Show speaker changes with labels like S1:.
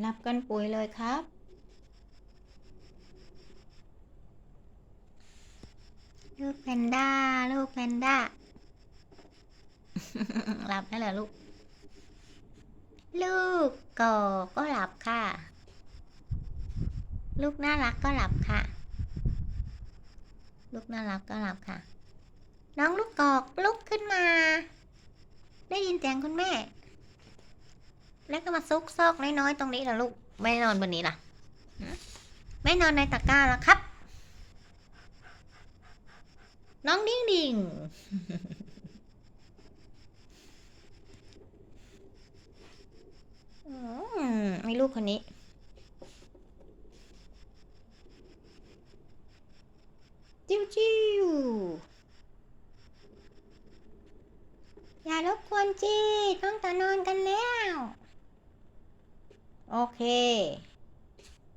S1: หลับกันปุ๋ยเลยครับ ลูกแพนด้า ลูกแพนด้าหลับแล้วเหรอลูก ลูกกอก็หลับค่ะ ลูกน่ารักก็หลับค่ะ ลูกน่ารักก็หลับค่ะ น้องลูกกอกลุกขึ้นมา ได้ยินเสียงคุณแม่ แล้วก็มาซุกซอกน้อยๆตรงนี้ล่ะลูก ไม่นอนบนนี้ล่ะ ไม่นอนในตะกร้าแล้วครับ น้องดิ้งดิ้งอืมไอ้ลูกคนนี้ จิ้วจิ้วอย่ารบกวนจีต้องจะนอนกันแล้ว โอเค